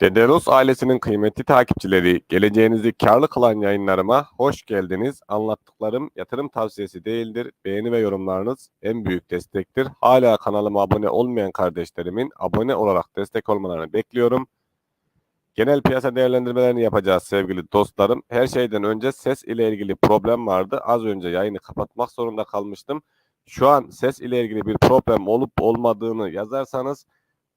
Dederos ailesinin kıymetli takipçileri, geleceğinizi karlı kılan yayınlarıma hoş geldiniz. Anlattıklarım yatırım tavsiyesi değildir. Beğeni ve yorumlarınız en büyük destektir. Hala kanalıma abone olmayan kardeşlerimin abone olarak destek olmalarını bekliyorum. Genel piyasa değerlendirmelerini yapacağız sevgili dostlarım. Her şeyden önce ses ile ilgili problem vardı. Az önce yayını kapatmak zorunda kalmıştım. Şu an ses ile ilgili bir problem olup olmadığını yazarsanız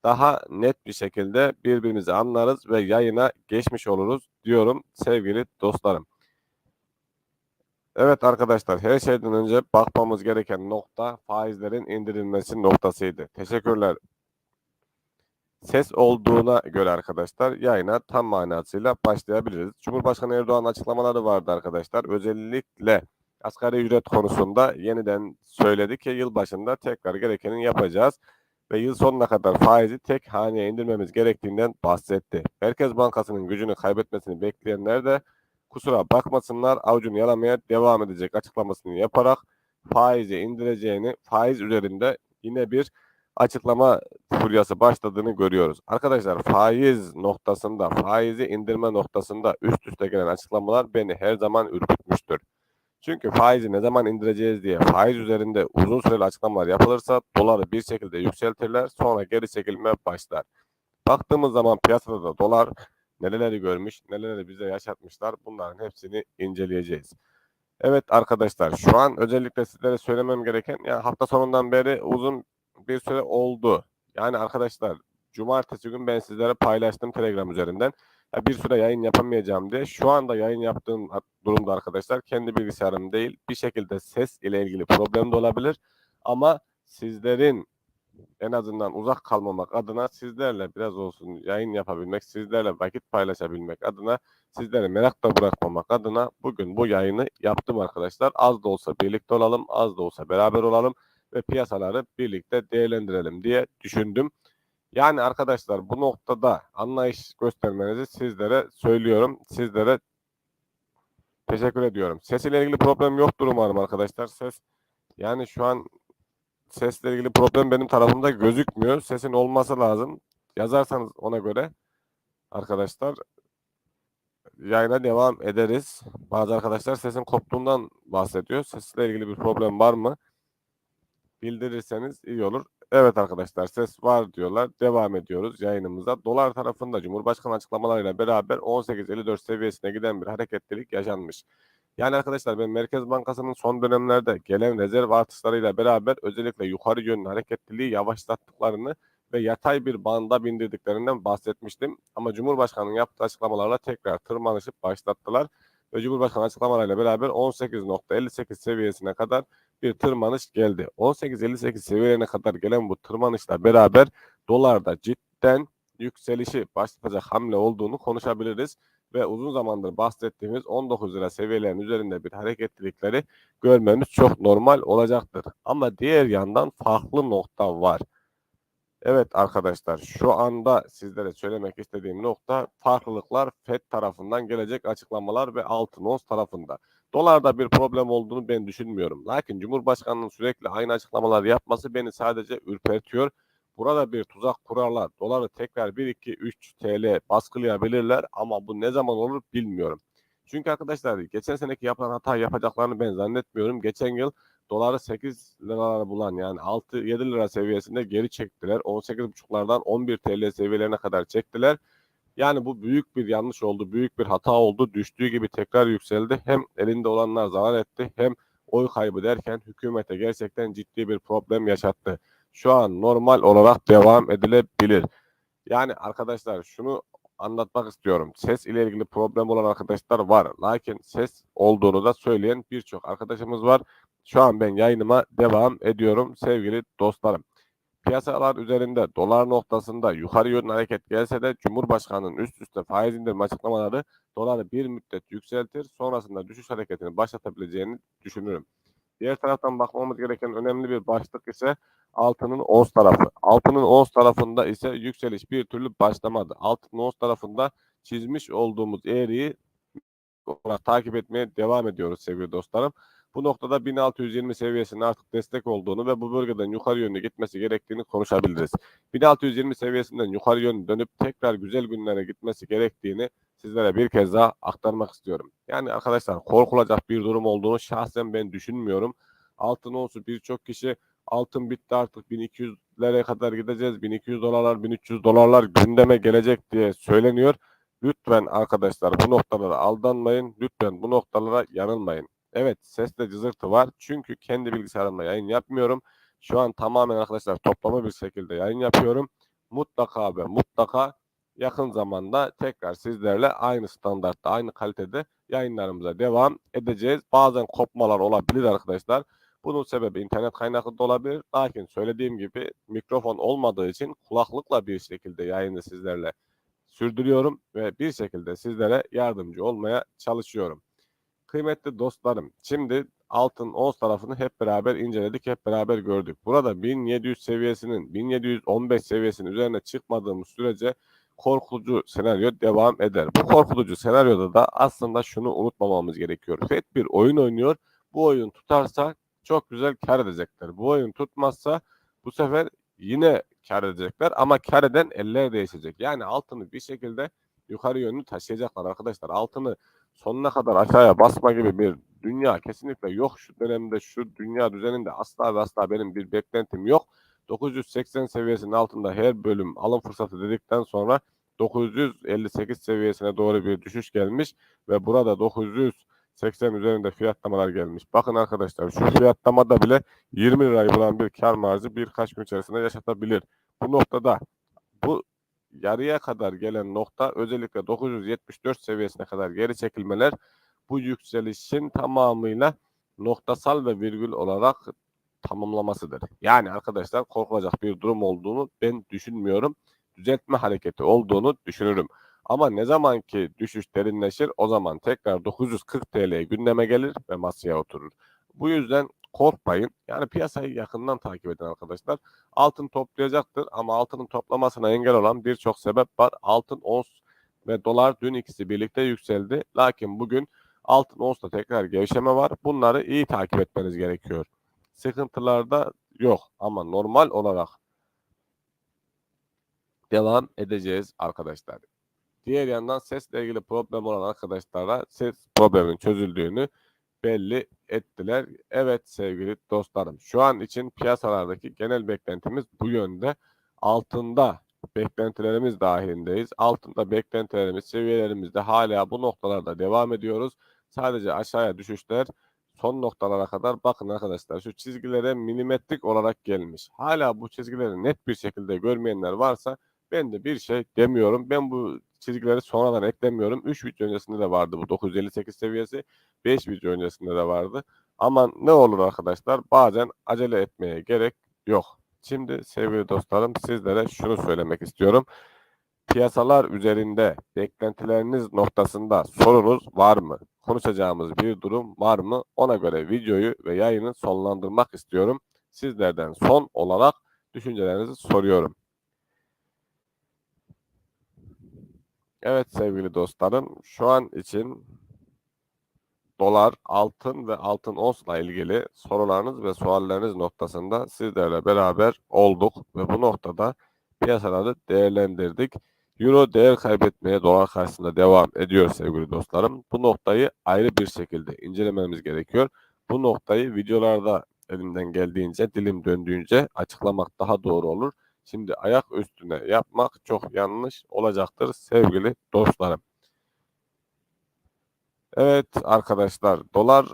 daha net bir şekilde birbirimizi anlarız ve yayına geçmiş oluruz diyorum sevgili dostlarım. Evet arkadaşlar her şeyden önce bakmamız gereken nokta faizlerin indirilmesi noktasıydı. Teşekkürler. Ses olduğuna göre arkadaşlar yayına tam manasıyla başlayabiliriz. Cumhurbaşkanı Erdoğan açıklamaları vardı arkadaşlar. Özellikle asgari ücret konusunda yeniden söyledi ki yılbaşında tekrar gerekenin yapacağız ve yıl sonuna kadar faizi tek haneye indirmemiz gerektiğinden bahsetti. Merkez Bankası'nın gücünü kaybetmesini bekleyenler de kusura bakmasınlar avucunu yalamaya devam edecek açıklamasını yaparak faizi indireceğini, faiz üzerinde yine bir açıklama furyası başladığını görüyoruz. Arkadaşlar faiz noktasında, faizi indirme noktasında üst üste gelen açıklamalar beni her zaman ürkütmüştür. Çünkü faizi ne zaman indireceğiz diye faiz üzerinde uzun süreli açıklamalar yapılırsa doları bir şekilde yükseltirler sonra geri çekilme başlar. Baktığımız zaman piyasada da dolar nereleri görmüş, nereleri bize yaşatmışlar bunların hepsini inceleyeceğiz. Evet arkadaşlar şu an özellikle sizlere söylemem gereken yani hafta sonundan beri uzun bir süre oldu. Yani arkadaşlar cumartesi gün ben sizlere paylaştım Telegram üzerinden bir süre yayın yapamayacağım diye. Şu anda yayın yaptığım durumda arkadaşlar kendi bilgisayarım değil bir şekilde ses ile ilgili problem de olabilir. Ama sizlerin en azından uzak kalmamak adına sizlerle biraz olsun yayın yapabilmek, sizlerle vakit paylaşabilmek adına, sizleri merakta bırakmamak adına bugün bu yayını yaptım arkadaşlar. Az da olsa birlikte olalım, az da olsa beraber olalım ve piyasaları birlikte değerlendirelim diye düşündüm. Yani arkadaşlar bu noktada anlayış göstermenizi sizlere söylüyorum. Sizlere teşekkür ediyorum. Ses ile ilgili problem yoktur umarım arkadaşlar. Ses yani şu an sesle ilgili problem benim tarafımda gözükmüyor. Sesin olması lazım. Yazarsanız ona göre arkadaşlar yayına devam ederiz. Bazı arkadaşlar sesin koptuğundan bahsediyor. Sesle ilgili bir problem var mı? Bildirirseniz iyi olur. Evet arkadaşlar ses var diyorlar. Devam ediyoruz yayınımıza. Dolar tarafında Cumhurbaşkanı açıklamalarıyla beraber 18.54 seviyesine giden bir hareketlilik yaşanmış. Yani arkadaşlar ben Merkez Bankası'nın son dönemlerde gelen rezerv artışlarıyla beraber özellikle yukarı yönlü hareketliliği yavaşlattıklarını ve yatay bir banda bindirdiklerinden bahsetmiştim. Ama Cumhurbaşkanı'nın yaptığı açıklamalarla tekrar tırmanışı başlattılar. Ve Cumhurbaşkanı açıklamalarıyla beraber 18.58 seviyesine kadar bir tırmanış geldi. 18.58 seviyelerine kadar gelen bu tırmanışla beraber dolarda cidden yükselişi başlatacak hamle olduğunu konuşabiliriz ve uzun zamandır bahsettiğimiz 19 lira seviyelerin üzerinde bir hareketlilikleri görmemiz çok normal olacaktır. Ama diğer yandan farklı nokta var. Evet arkadaşlar şu anda sizlere söylemek istediğim nokta farklılıklar FED tarafından gelecek açıklamalar ve altın ons tarafında. Dolarda bir problem olduğunu ben düşünmüyorum. Lakin Cumhurbaşkanı'nın sürekli aynı açıklamalar yapması beni sadece ürpertiyor. Burada bir tuzak kurarlar. Doları tekrar 1, 2, 3 TL baskılayabilirler ama bu ne zaman olur bilmiyorum. Çünkü arkadaşlar geçen seneki yapılan hata yapacaklarını ben zannetmiyorum. Geçen yıl doları 8 liralara bulan yani 6-7 lira seviyesinde geri çektiler. 18,5'lardan 11 TL seviyelerine kadar çektiler. Yani bu büyük bir yanlış oldu, büyük bir hata oldu. Düştüğü gibi tekrar yükseldi. Hem elinde olanlar zarar etti hem oy kaybı derken hükümete gerçekten ciddi bir problem yaşattı. Şu an normal olarak devam edilebilir. Yani arkadaşlar şunu anlatmak istiyorum. Ses ile ilgili problem olan arkadaşlar var. Lakin ses olduğunu da söyleyen birçok arkadaşımız var. Şu an ben yayınıma devam ediyorum sevgili dostlarım. Piyasalar üzerinde dolar noktasında yukarı yönlü hareket gelse de Cumhurbaşkanı'nın üst üste faiz indirme açıklamaları doları bir müddet yükseltir. Sonrasında düşüş hareketini başlatabileceğini düşünürüm. Diğer taraftan bakmamız gereken önemli bir başlık ise altının ons tarafı. Altının ons tarafında ise yükseliş bir türlü başlamadı. Altının ons tarafında çizmiş olduğumuz eğriyi takip etmeye devam ediyoruz sevgili dostlarım. Bu noktada 1620 seviyesinin artık destek olduğunu ve bu bölgeden yukarı yönlü gitmesi gerektiğini konuşabiliriz. 1620 seviyesinden yukarı yönlü dönüp tekrar güzel günlere gitmesi gerektiğini sizlere bir kez daha aktarmak istiyorum. Yani arkadaşlar korkulacak bir durum olduğunu şahsen ben düşünmüyorum. Altın olsun birçok kişi altın bitti artık 1200'lere kadar gideceğiz. 1200 dolarlar 1300 dolarlar gündeme gelecek diye söyleniyor. Lütfen arkadaşlar bu noktalara aldanmayın. Lütfen bu noktalara yanılmayın. Evet sesle cızırtı var. Çünkü kendi bilgisayarımda yayın yapmıyorum. Şu an tamamen arkadaşlar toplama bir şekilde yayın yapıyorum. Mutlaka ve mutlaka yakın zamanda tekrar sizlerle aynı standartta, aynı kalitede yayınlarımıza devam edeceğiz. Bazen kopmalar olabilir arkadaşlar. Bunun sebebi internet kaynaklı da olabilir. Lakin söylediğim gibi mikrofon olmadığı için kulaklıkla bir şekilde yayını sizlerle sürdürüyorum ve bir şekilde sizlere yardımcı olmaya çalışıyorum. Kıymetli dostlarım, şimdi altın ons tarafını hep beraber inceledik, hep beraber gördük. Burada 1700 seviyesinin 1715 seviyesinin üzerine çıkmadığımız sürece korkutucu senaryo devam eder. Bu korkutucu senaryoda da aslında şunu unutmamamız gerekiyor. FED bir oyun oynuyor. Bu oyun tutarsa çok güzel kar edecekler. Bu oyun tutmazsa bu sefer yine kar edecekler ama kar eden eller değişecek. Yani altını bir şekilde yukarı yönlü taşıyacaklar arkadaşlar. Altını sonuna kadar aşağıya basma gibi bir dünya kesinlikle yok. Şu dönemde şu dünya düzeninde asla ve asla benim bir beklentim yok. 980 seviyesinin altında her bölüm alım fırsatı dedikten sonra 958 seviyesine doğru bir düşüş gelmiş ve burada 980 üzerinde fiyatlamalar gelmiş. Bakın arkadaşlar şu fiyatlamada bile 20 lirayı bulan bir kar marjı birkaç gün içerisinde yaşatabilir. Bu noktada yarıya kadar gelen nokta özellikle 974 seviyesine kadar geri çekilmeler bu yükselişin tamamıyla noktasal ve virgül olarak tamamlamasıdır. Yani arkadaşlar korkulacak bir durum olduğunu ben düşünmüyorum. Düzeltme hareketi olduğunu düşünürüm. Ama ne zaman ki düşüş derinleşir o zaman tekrar 940 TL gündeme gelir ve masaya oturur. Bu yüzden korkmayın. Yani piyasayı yakından takip edin arkadaşlar. Altın toplayacaktır ama altının toplamasına engel olan birçok sebep var. Altın ons ve dolar dün ikisi birlikte yükseldi. Lakin bugün altın onsla tekrar gevşeme var. Bunları iyi takip etmeniz gerekiyor. Sıkıntılarda yok ama normal olarak devam edeceğiz arkadaşlar. Diğer yandan sesle ilgili problem olan arkadaşlara ses probleminin çözüldüğünü belli ettiler. Evet sevgili dostlarım şu an için piyasalardaki genel beklentimiz bu yönde. Altında beklentilerimiz dahilindeyiz. Altında beklentilerimiz seviyelerimizde hala bu noktalarda devam ediyoruz. Sadece aşağıya düşüşler son noktalara kadar bakın arkadaşlar şu çizgilere milimetrik olarak gelmiş. Hala bu çizgileri net bir şekilde görmeyenler varsa ben de bir şey demiyorum. Ben bu çizgileri sonradan eklemiyorum. 3 video öncesinde de vardı bu 958 seviyesi. 5 video öncesinde de vardı. Ama ne olur arkadaşlar bazen acele etmeye gerek yok. Şimdi sevgili dostlarım sizlere şunu söylemek istiyorum. Piyasalar üzerinde beklentileriniz noktasında sorunuz var mı? Konuşacağımız bir durum var mı? Ona göre videoyu ve yayını sonlandırmak istiyorum. Sizlerden son olarak düşüncelerinizi soruyorum. Evet sevgili dostlarım, şu an için dolar, altın ve altın onsla ilgili sorularınız ve sualleriniz noktasında sizlerle beraber olduk ve bu noktada piyasaları değerlendirdik. Euro değer kaybetmeye dolar karşısında devam ediyor sevgili dostlarım. Bu noktayı ayrı bir şekilde incelememiz gerekiyor. Bu noktayı videolarda elimden geldiğince, dilim döndüğünce açıklamak daha doğru olur. Şimdi ayak üstüne yapmak çok yanlış olacaktır sevgili dostlarım. Evet arkadaşlar dolar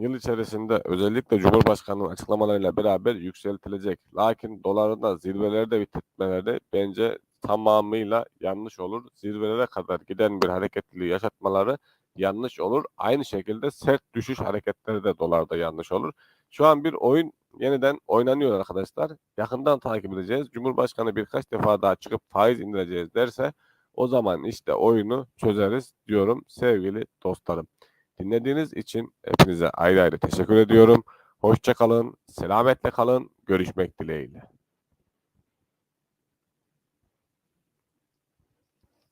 yıl içerisinde özellikle Cumhurbaşkanı'nın açıklamalarıyla beraber yükseltilecek. Lakin doların da zirvelerde bitirmeleri bence tamamıyla yanlış olur. Zirvelere kadar giden bir hareketliliği yaşatmaları yanlış olur. Aynı şekilde sert düşüş hareketleri de dolarda yanlış olur. Şu an bir oyun yeniden oynanıyor arkadaşlar. Yakından takip edeceğiz. Cumhurbaşkanı birkaç defa daha çıkıp faiz indireceğiz derse o zaman işte oyunu çözeriz diyorum sevgili dostlarım. Dinlediğiniz için hepinize ayrı ayrı teşekkür ediyorum. Hoşçakalın, selametle kalın, görüşmek dileğiyle.